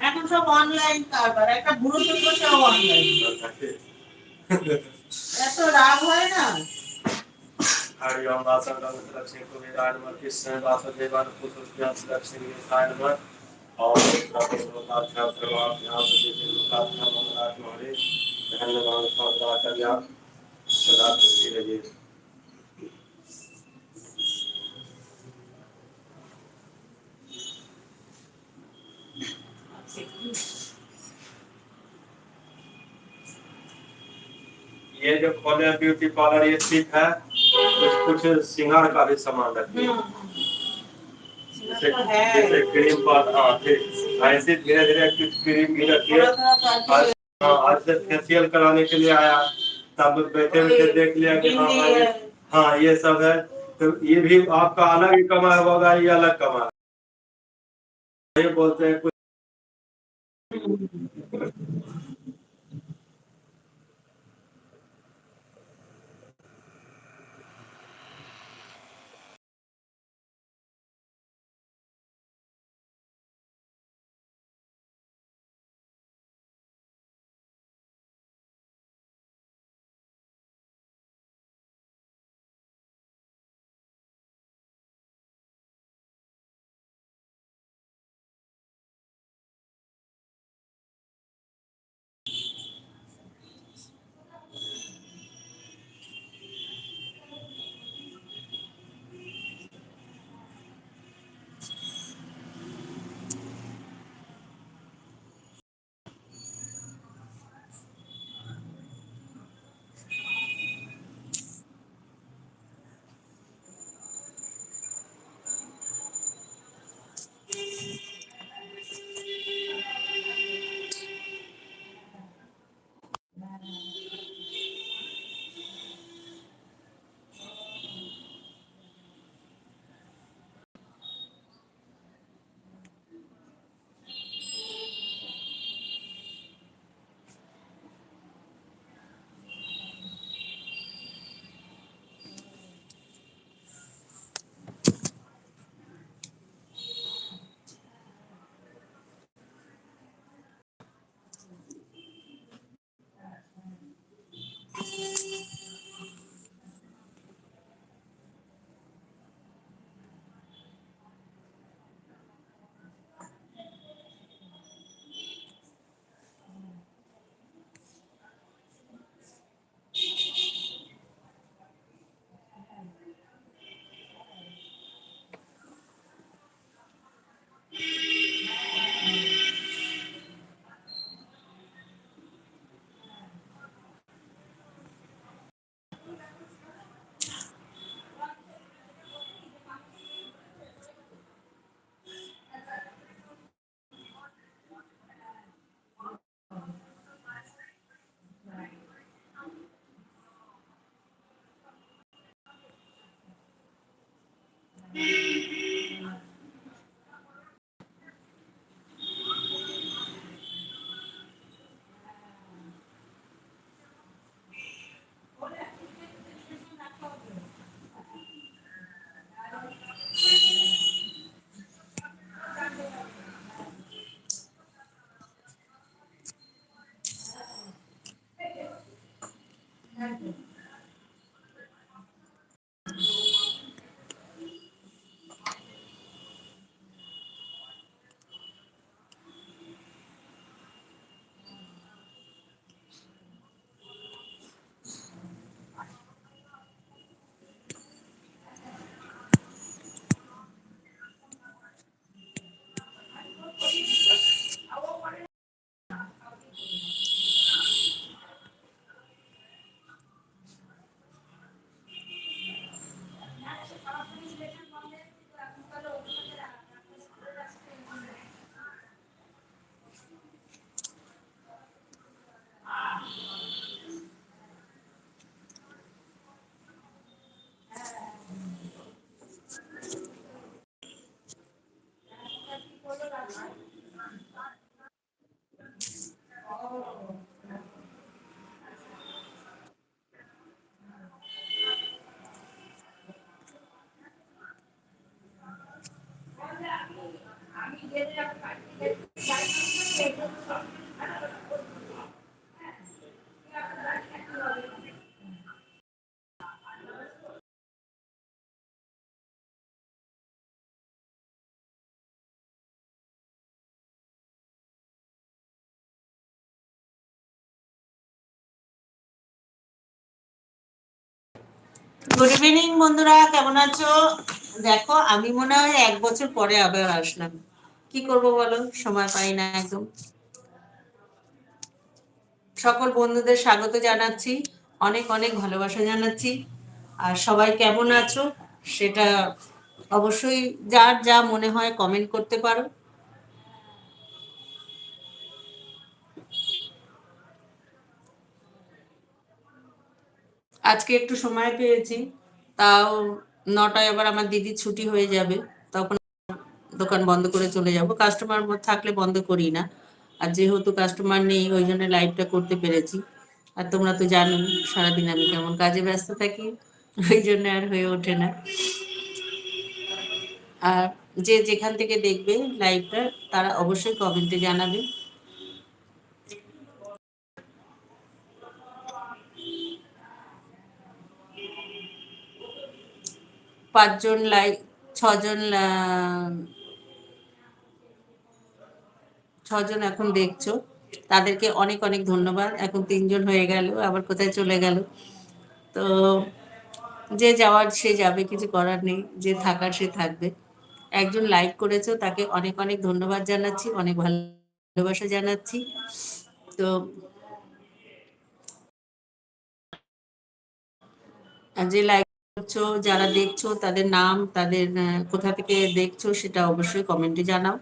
এখন সব অনলাইন কারবার একটা বুড়ো চক্র সব অনলাইন এত রাগ হয় না हरि ओम वासं गंगत लक्ष्मी कुबेराय नमः कृष्ण वासुदेवान कुसुमस्यामि से लक्ष्मी गणेशाय नमः और प्रभुताभ्याम प्रभाभ्याम लोकाभ्याम मंगलाभ्याम हरे धन्यवाद सदाचार्य सदा खुशी रहिए ये जो खोले ब्यूटी पार्लर ये ठीक है कुछ कुछ सिंगार का भी सामान रखिए जैसे तो जैसे क्रीम पाउडर हाँ ऐसे धीरे धीरे कुछ क्रीम भी रखिए आज हाँ, आज से फेशियल कराने के लिए आया। तब बैठे बैठे देख लिया कि हाँ हाँ, ये हाँ। सब है। तो ये भी आपका अलग ही कमाई होगा ये अलग कमाई ये बोलते हैं Yeah. Good evening বন্ধুরা কেমন আছো? দেখো আমি মনে হয় এক বছর পরে আবার আসলাম। কি করব বলো? সময় পাই না একদম। সকল বন্ধুদের স্বাগত জানাচ্ছি, অনেক অনেক ভালোবাসা জানাচ্ছি। আর সবাই কেমন আছো? সেটা অবশ্যই যার যা মনে হয় কমেন্ট করতে পারো। আজকে একটু সময় পেয়েছি, তাও নটায় আবার আমার দিদির ছুটি হয়ে যাবে, তখন দোকান বন্ধ করে চলে যাব। কাস্টমার থাকলে বন্ধ করি না। আর যেহেতু কাস্টমার নেই, ওই জন্য লাইভটা করতে পেরেছি। আর তোমরা তো জানো সারাদিন আমি কেমন কাজে ব্যস্ত থাকি, ওই জন্য আর হয়ে ওঠে না। আর যে যেখান থেকে দেখবে লাইভটা তারা অবশ্যই কমেন্টে জানাবে। পাঁচজন লাইক ছজন ছজন এখন দেখছ। তাদেরকে অনেক অনেক ধন্যবাদ। এখন তিনজন হয়ে গেল, আবার কোথায় চলে গেল? তো যে যাওয়ার সে যাবে, কিছু করার নেই। যে থাকার সে থাকবে। একজন লাইক করেছ, তাকে অনেক অনেক ধন্যবাদ জানাচ্ছি, অনেক ভালোবাসা জানাচ্ছি। তো যে লাইক করছ, যারা দেখছ, তাদের নাম, তাদের কোথা থেকে দেখছ, সেটা অবশ্যই কমেন্টে জানাও।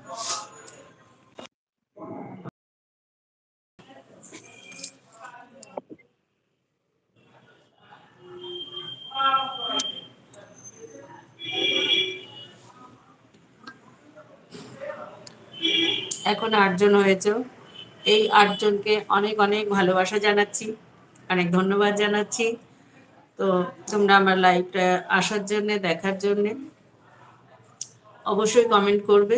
এখন আটজন হয়েছে। এই আটজনকে অনেক অনেক ভালোবাসা জানাচ্ছি, অনেক ধন্যবাদ জানাচ্ছি। তো তোমরা আমার লাইভটা আসার জন্যে, দেখার জন্যে অবশ্যই কমেন্ট করবে।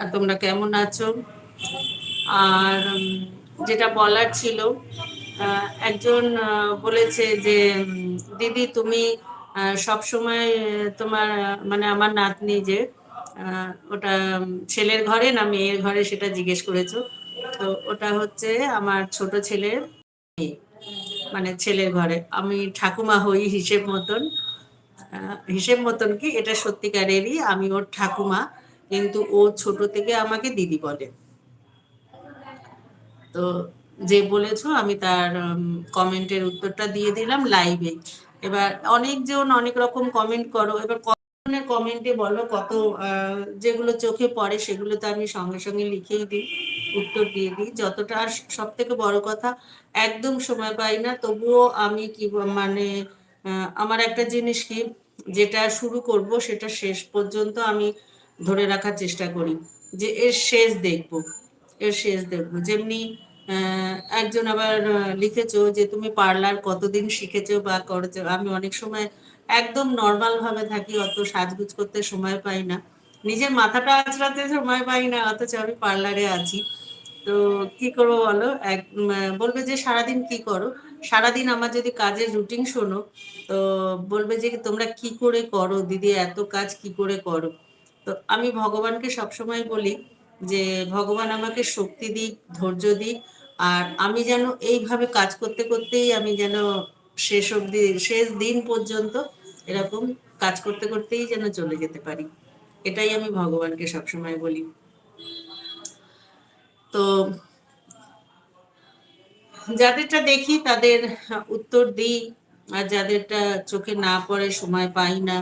আর তোমরা কেমন আছো? আর যেটা বলার ছিল একজন বলেছে যে দিদি তুমি সব সময় তোমার মানে আমার নাতনি যে ওটা ছেলের ঘরে না মেয়ের ঘরে সেটা জিজ্ঞেস করেছ। তো ওটা হচ্ছে আমার ছোট মেয়ে, মানে ছেলের ঘরে। আমি ঠাকুমা হই হিসেব মতন। হিসেব মতন কি এটা সত্যিকারেরই আমি ওর ঠাকুমা কিন্তু ও ছোট থেকে আমাকে দিদি বলে। তো যে বলেছ আমি তার কমেন্টের উত্তরটা দিয়ে দিলাম লাইভে এবার অনেকজন অনেক রকম কমেন্ট করো, এবার কত ধরনের কমেন্টে বলো কত যেগুলো চোখে পড়ে সেগুলো তো আমি সঙ্গে সঙ্গে লিখেই দিই, উত্তর দিয়ে দিই। যতটা আর সব থেকে বড় কথা, একদম সময় পাই না। তবুও আমি কি মানে আমার একটা জিনিস কি, যেটা শুরু করব সেটা শেষ পর্যন্ত আমি ধরে রাখার চেষ্টা করি, যে এর শেষ দেখব, এর শেষ দেখব। যেমনি একজন আবার লিখেছো যে তুমি পার্লার কতদিন শিখেছো বা করেছ। আমি অনেক সময় একদম নর্মাল ভাবে থাকি, অত সাজগুজ করতে সময় পাই না। নিজের মাথাটা আঁচড়াতে সময় পাই না, অথচ আমি পার্লারে আছি। তো কি করব বলো? এক বলবে যে সারাদিন কি করো? সারাদিন আমার যদি কাজের রুটিন শোনো, তো বলবে যে তোমরা কি করে করো? দিদি, এত কাজ কি করে করো? তো আমি ভগবানকে সবসময় বলি যে, ভগবান আমাকে শক্তি দিক, ধৈর্য দিক আর আমি যেন এইভাবে কাজ করতে করতেই আমি যেন শেষ অবধি, শেষ দিন পর্যন্ত এরকম কাজ করতে করতেই যেন চলে যেতে পারি। এটাই আমি ভগবানকে সবসময় বলি। তো যাদেরটা দেখি তাদের উত্তর দিই, আর যাদেরটা চোখে না পড়ে সময় পাই না,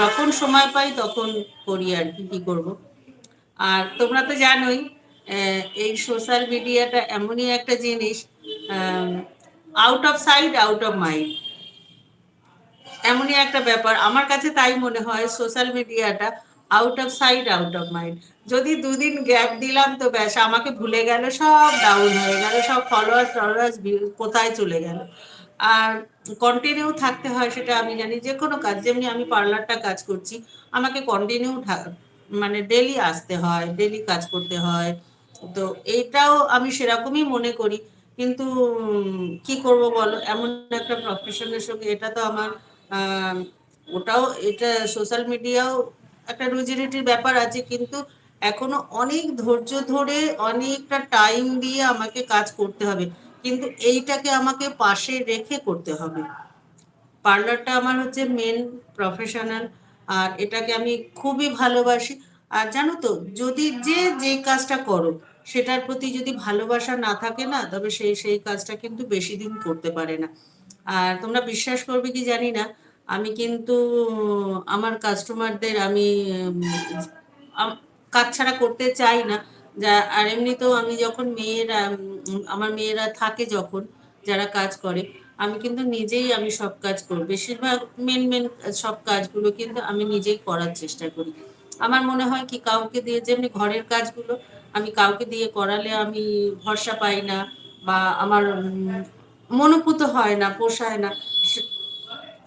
যখন সময় পাই তখন করি আর কি কি করব। আর তোমরা তো জানোই এই সোশ্যাল মিডিয়াটা এমনই একটা জিনিস out of sight out of mind এমনই একটা ব্যাপার। আমার কাছে তাই মনে হয় সোশ্যাল মিডিয়াটা out of sight out of mind যদি দুদিন গ্যাপ দিলাম তো ব্যাস, আমাকে ভুলে গেল, সব ডাউন হয়ে গেল, সব ফলোয়ার্স টলোয়ার্স কোথায় চলে গেল। আর কন্টিনিউ থাকতে হয় সেটা আমি জানি, যে কোনো কাজ, যেমনি আমি পার্লারটা কাজ করছি, আমাকে কন্টিনিউ মানে ডেলি আসতে হয় ডেলি কাজ করতে হয়। তো এটাও আমি সেরকমই মনে করি। কিন্তু কি করব বলো? এমন একটা প্রফেশনের সঙ্গে এটা তো আমার ওটাও এটা সোশ্যাল মিডিয়াও একটা রুজি রুটির ব্যাপার আছে। কিন্তু এখনও অনেক ধৈর্য ধরে অনেকটা টাইম দিয়ে আমাকে কাজ করতে হবে। কিন্তু এইটাকে আমাকে পাশে রেখে করতে হবে। পার্লারটা আমার হচ্ছে মেন প্রফেশনাল আর এটাকে আমি খুবই ভালোবাসি। আর জানো তো, যদি যে যে কাজটা করো সেটার প্রতি যদি ভালোবাসা না থাকে না, তবে সেই সেই কাজটা কিন্তু বেশি দিন করতে পারে না। আর তোমরা বিশ্বাস করবে কি জানি না, আমি কিন্তু, আমার কাস্টমারদের আমি কাজ ছাড়া করতে চাই না। যা, আর এমনিতেও আমি যখন মেয়েরা, আমার মেয়েরা থাকে যখন, যারা কাজ করে, আমি কিন্তু নিজেই আমি সব কাজ করি। বেশিরভাগ মেন মেন সব কাজগুলো কিন্তু আমি নিজেই করার চেষ্টা করি। আমার মনে হয় কি, কাউকে দিয়ে যেমনি ঘরের কাজগুলো আমি কাউকে দিয়ে করালে আমি ভরসা পাই না বা আমার মনোপুত হয় না, পোষায় না।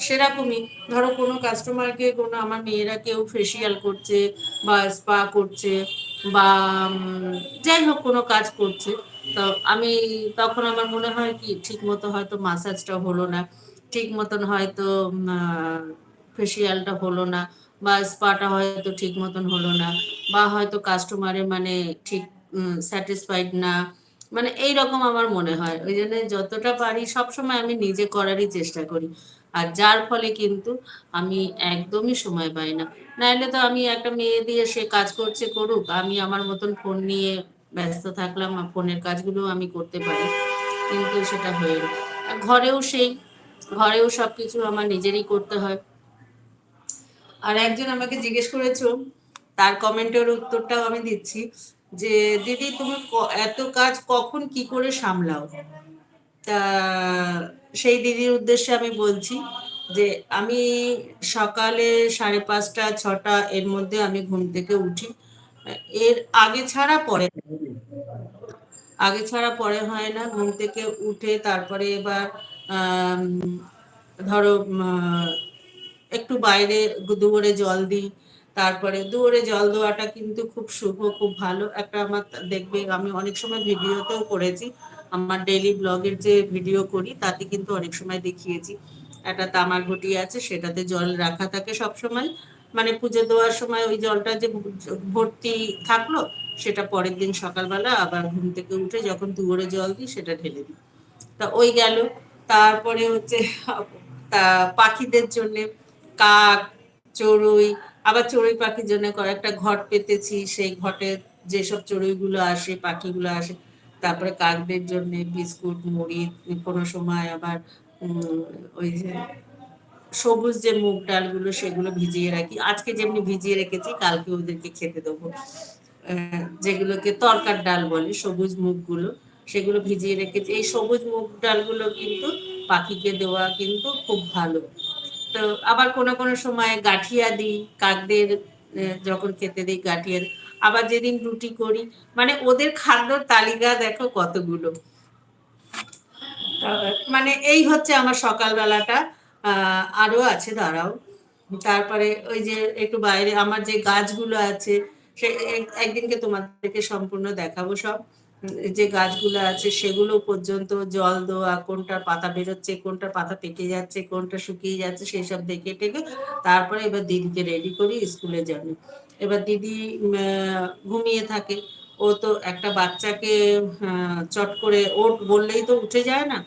সেরকমই। ধরো কোনো কাস্টমারকে কোনো আমার মেয়েরা কেউ ফেসিয়াল করছে বা স্পা করছে বা যাই হোক কোনো কাজ করছে, তো আমি তখন আমার মনে হয় কি, ঠিক মতো হয়তো মাসাজটা হলো না, ঠিক মতন হয়তো ফেসিয়ালটা হলো না বা স্পাটা হয়তো ঠিক মতন হলো না, বা হয়তো কাস্টমারে মানে ঠিক স্যাটিসফাইড না মানে এই রকম আমার মনে হয়। ওই জন্য যতটা পারি সবসময় আমি নিজে করারই চেষ্টা করি। আর যার ফলে কিন্তু আমি একদমই সময় পাই না। নাহলে তো আমি একটা মেয়ে দিয়ে সে কাজ করছে করুক, আমি আমার মতন ফোন নিয়ে ব্যস্ত থাকলাম ফোনের কাজগুলো আমি করতে পারি। কিন্তু সেটা হয়ে ঘরেও সেই, ঘরেও সবকিছু আমার নিজেরই করতে হয়। আর একজন আমাকে জিজ্ঞেস করেছ, তার কমেন্টের উত্তরটাও আমি দিচ্ছি যে, দিদি, তুমি এত কাজ কখন কি করে সামলাও? তা সেই দিদির উদ্দেশ্যে আমি বলছি যে, আমি সকালে সাড়ে পাঁচটা, ছটা এর মধ্যে আমি ঘুম থেকে উঠি। এর আগে ছাড়া পরে আগে ছাড়া পরে হয় না। ঘুম থেকে উঠে তারপরে এবার ধরো একটু বাইরে দুয়ারে জল দিই। তারপরে দুয়ারে জল দেওয়াটা কিন্তু খুব শুভ, খুব ভালো একটা আমার দেখবে আমি অনেক সময় ভিডিওতেও করেছি। আমার ডেইলি ব্লগের যে ভিডিও করি, তাতে কিন্তু অনেক সময় দেখিয়েছি। একটা তামার ঘটি আছে, সেটাতে জল রাখা থাকে সব সময় মানে পুজো দেওয়ার সময় ওই জলটা যে ভর্তি থাকল, সেটা পরের দিন সকালবেলা আবার ঘুম থেকে উঠে যখন দুয়ারে জল দিই, সেটা ঢেলে দিই। তা ওই গেল। তারপরে হচ্ছে, তা পাখিদের জন্যে কাক, চড়ুই, আবার চড়ুই পাখির জন্য কয়েকটা ঘট পেতেছি, সেই ঘটে যেসব চড়ুইগুলো আসে, পাখিগুলো আসে, তারপরে কাকদের জন্য বিস্কুট, মুড়ি, কোনো সময় আবার ওই যে সবুজ যে মুগ ডালগুলো সেগুলো ভিজিয়ে রাখি। আজকে যেমনি ভিজিয়ে রেখেছি, কালকে ওদেরকে খেতে দেবো। যেগুলোকে তরকার ডাল বলে, সবুজ মুগগুলো, সেগুলো ভিজিয়ে রেখেছি। এই সবুজ মুগ ডালগুলো কিন্তু পাখিকে দেওয়া কিন্তু খুব ভালো। তো আবার কোনো কোনো সময় গাঠিয়া দিই কাকদের যখন খেতে দিই গাঠিয়া দিই। আবার যেদিন রুটি করি মানে ওদের খাদ্যর তালিকা দেখো কতগুলো। মানে এই হচ্ছে আমার সকালবেলাটা। আহ, আরও আছে দাঁড়াও। তারপরে ওই যে একটু বাইরে আমার যে গাছগুলো আছে সে এক- একদিনকে তোমাদেরকে সম্পূর্ণ দেখাবো সব। যে গাছগুলো আছে সেগুলো পর্যন্ত জল দেওয়া কোনটার পাতা বেরোচ্ছে কোনটার পাতা পেকে যাচ্ছে, কোনটা শুকিয়ে যাচ্ছে সেই সব দেখে টেকে তারপরে এবার দিদিকে রেডি করি স্কুলে যাবে এবার দিদি ঘুমিয়ে থাকে। ও তো একটা বাচ্চাকে চট করে ওঠ বললেই তো উঠে যায় না।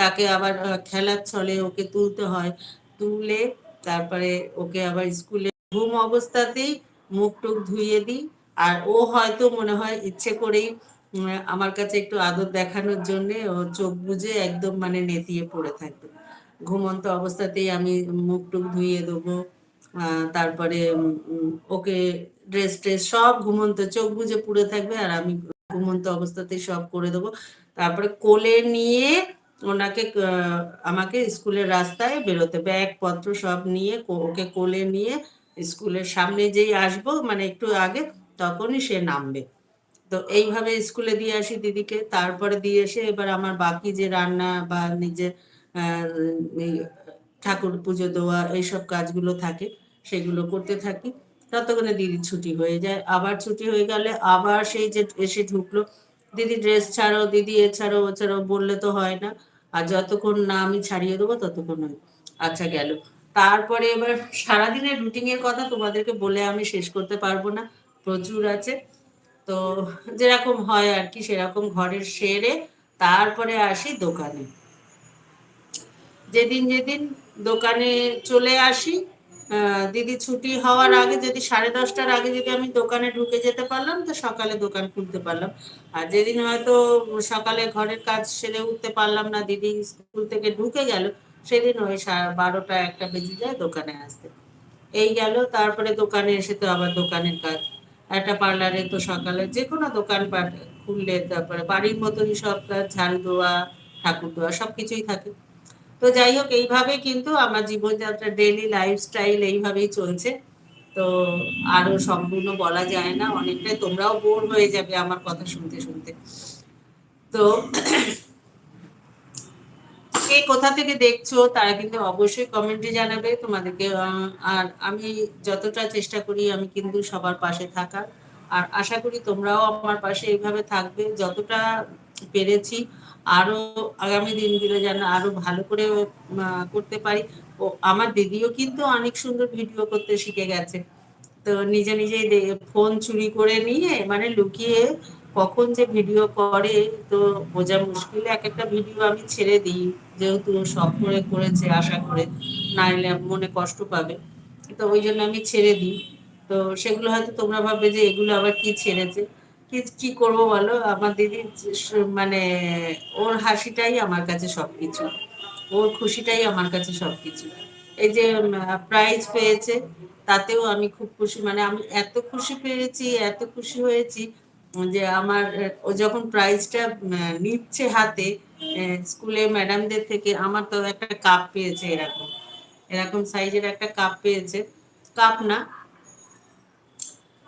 তাকে আবার খেলার ছলে ওকে তুলতে হয়। তুলে তারপরে ওকে আবার স্কুলে ঘুম অবস্থাতেই মুখ টুক ধুইয়ে দিই। আর ও হয়তো মনে হয় ইচ্ছে করেই আমার কাছে একটু আদর দেখানোর জন্য ও চোখ বুজে একদম মানে নেতিয়ে পড়ে থাকবে। ঘুমন্ত অবস্থাতেই আমি মুখ টুক ধুইয়ে দেবো তারপরে ওকে ড্রেস ট্রেস সব ঘুমন্ত, চোখ বুজে পুড়ে থাকবে আর আমি ঘুমন্ত অবস্থাতেই সব করে দেবো। তারপরে কোলে নিয়ে ওনাকে আমাকে স্কুলের রাস্তায় বেরোতে ব্যাগ পত্র সব নিয়ে ওকে কোলে নিয়ে স্কুলের সামনে যেই আসব মানে একটু আগে, তখনই সে নামবে। তো এইভাবে স্কুলে দিয়ে আসি দিদিকে। তারপরে দিয়ে এসে এবার আমার বাকি যে রান্না বা নিজের ঠাকুর পুজো দেওয়া এইসব কাজগুলো থাকে, সেগুলো করতে থাকি। ততক্ষণে দিদির ছুটি হয়ে যায়। আবার ছুটি হয়ে গেলে আবার সেই যে এসে ঢুকলো, দিদি ড্রেস ছাড়ো, দিদি এ ছাড়ো, ও বললে তো হয় না। আর যতক্ষণ না আমি ছাড়িয়ে দেবো, ততক্ষণ হয় আচ্ছা গেল। তারপরে এবার সারাদিনের রুটিনের কথা তোমাদেরকে বলে আমি শেষ করতে পারব না। প্রচুর আছে। তো যেরকম হয় আর কি, সেরকম ঘরের সেরে তারপরে আসি দোকানে। যেদিন যেদিন দোকানে চলে আসি দিদি ছুটি হওয়ার আগে যদি সাড়ে দশটার আগে যদি আমি দোকানে ঢুকে যেতে পারলাম, তো সকালে দোকান খুলতে পারলাম। আর যেদিন হয়তো সকালে ঘরের কাজ সেরে উঠতে পারলাম না, দিদি স্কুল থেকে ঢুকে গেল, সেদিন ওই বারোটা একটা বেজে যায় দোকানে আসতে। এই গেল, তারপরে দোকানে এসে তো আবার দোকানের কাজ একটা পার্লারে তো সকালে যে কোনো দোকানপাট খুললে তারপরে বাড়ির মতনই সব ঝাড়ু দেওয়া ঠাকুর দেওয়া সব কিছুই থাকে। তো যাই হোক, এইভাবে কিন্তু আমার জীবনযাত্রা ডেইলি লাইফস্টাইল এইভাবেই চলছে। তো আরও সম্পূর্ণ বলা যায় না, অনেকটাই তোমরাও বোর হয়ে যাবে আমার কথা শুনতে শুনতে। তো কে কোথা থেকে দেখছ, তারা কিন্তু অবশ্যই কমেন্টে জানাবে। তোমাদেরকে আর আমি যতটা চেষ্টা করি, আমি কিন্তু সবার পাশে থাকার আর আশা করি তোমরাও আমার পাশে এইভাবে থাকবে, যতটা পেরেছি। আরও আগামী দিনগুলো যেন আরও ভালো করে করতে পারি। ও, আমার দিদিও কিন্তু অনেক সুন্দর ভিডিও করতে শিখে গেছে। তো নিজে নিজেই ফোন চুরি করে নিয়ে মানে লুকিয়ে কখন যে ভিডিও করে, তো বোঝা মুশকিল এক একটা ভিডিও আমি ছেড়ে দিই। যেহেতু শখ করে করেছে, আশা করে নাইলে মনে কষ্ট পাবে। তো ওই জন্য আমি ছেড়ে দিই। তো সেগুলো হয়তো তোমরা ভাববে যে এগুলো আবার কি ছেড়েছে? কি কি করব বলো? আমার দিদি মানে ওর হাসিটাই আমার কাছে সবকিছু। ওর খুশিটাই আমার কাছে সবকিছু। এই যে প্রাইজ পেয়েছে, তাতেও আমি খুব খুশি। মানে আমি এত খুশি পেয়েছি, এত খুশি হয়েছি। যে আমার, ও যখন প্রাইজটা নিচ্ছে হাতে স্কুলে ম্যাডামদের থেকে, আমার তো একটা কাপ পেয়েছে এরকম। এরকম সাইজের একটা কাপ পেয়েছে। কাপ না।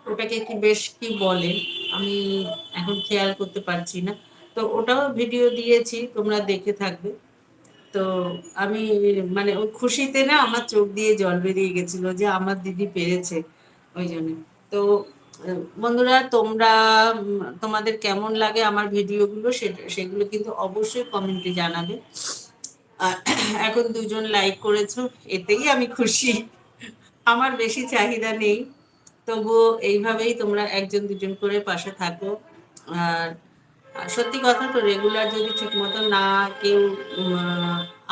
ওটাকে কি বেশ কি বলে, আমি এখন খেয়াল করতে পারছি না। তো ওটাও ভিডিও দিয়েছি, তোমরা দেখে থাকবে। তো আমি মানে ওই খুশিতে না আমার চোখ দিয়ে জল বেরিয়ে গেছিল যে আমার দিদি পেরেছে, ওই জন্য। তো বন্ধুরা, তোমরা তোমাদের কেমন লাগে আমার ভিডিওগুলো? সেগুলো কিন্তু অবশ্যই কমেন্টে জানাবে। এখন দুজন লাইক করেছ, এতেই আমি খুশি। আমার বেশি চাহিদা নেই। তবুও এইভাবেই তোমরা একজন দুজন করে পাশে থাকো। আর আর সত্যি কথা তো রেগুলার যদি ঠিক মতো না কেউ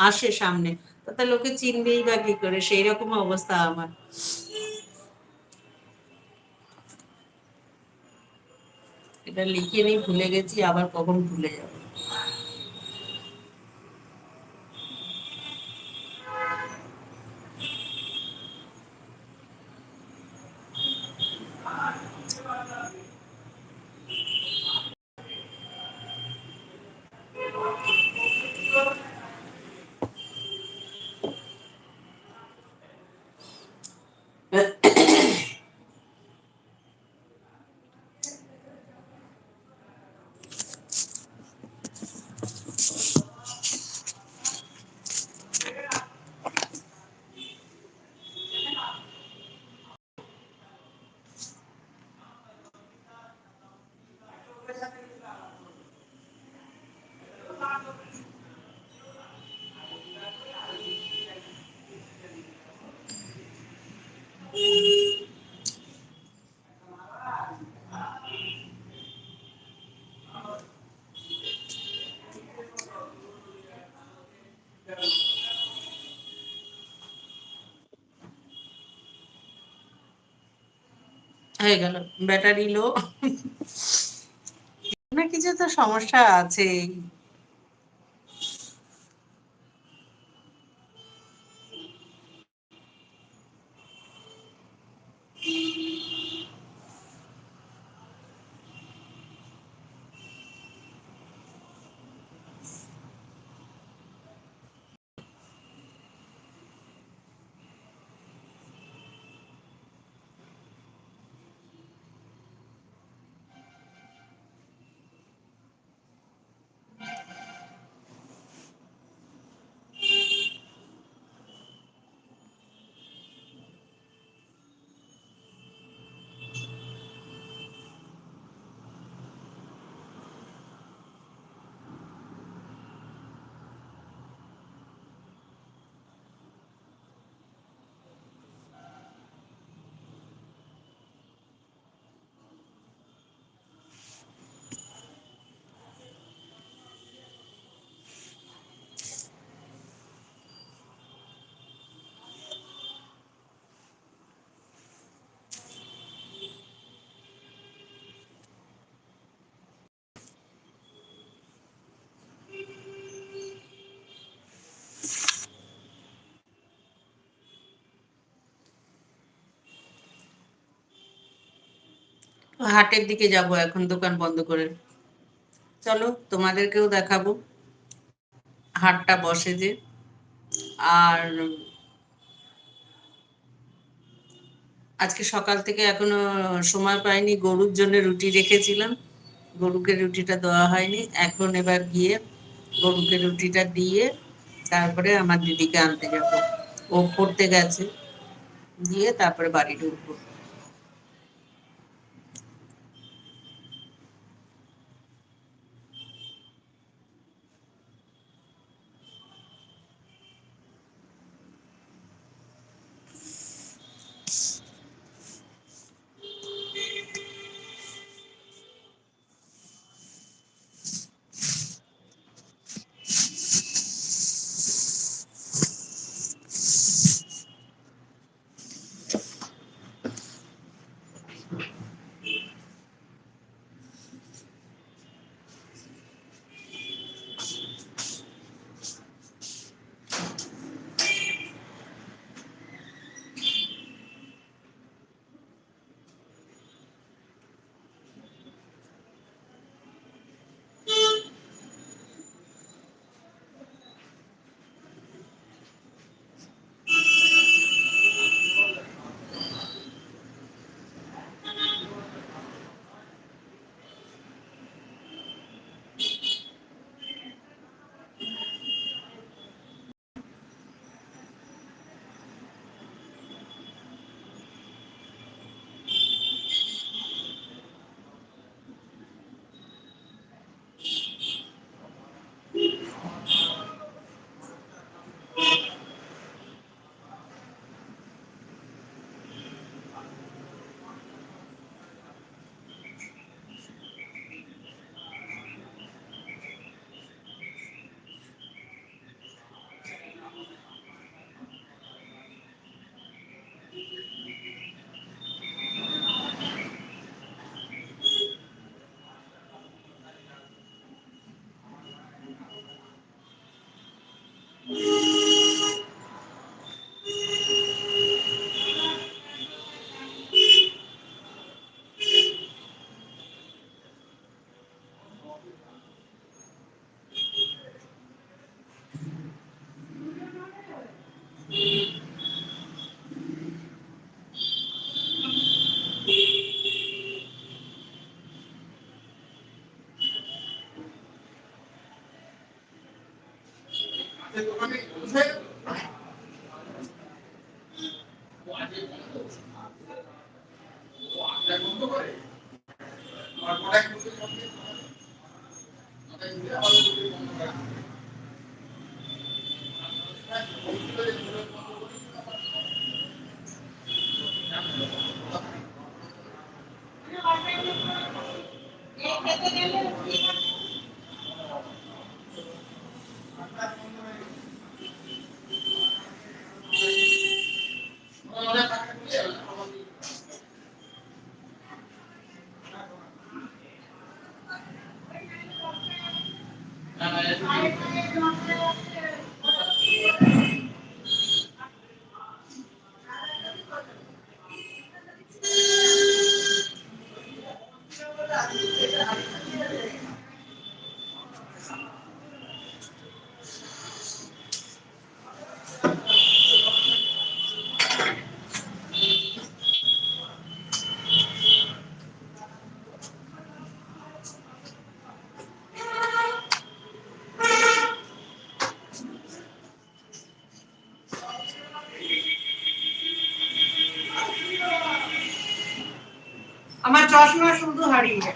আসে সামনে, তাতে লোকে চিনবেই বা কি করে? সেই রকম অবস্থা আমার। এটা লিখে নিই ভুলে গেছি আবার কখন ভুলে যাব। হয়ে গেল ব্যাটারি লো। না কিছু তো সমস্যা আছেই। হাটের দিকে যাব এখন, দোকান বন্ধ করে। চলো, তোমাদেরকেও দেখাবো। হাটটা বসে যে। আর আজকে সকাল থেকে এখনও সময় পাইনি, গরুর জন্য রুটি রেখেছিলাম। গরুকে রুটিটা দেওয়া হয়নি। এখন এবার গিয়ে গরুকে রুটিটা দিয়ে তারপরে আমার দিদিকে আনতে যাব। ও পড়তে গেছে। দিয়ে তারপরে বাড়ি ঢুকবো। যে তোমাকে বুঝে আমার চশমা শুধু হারিয়ে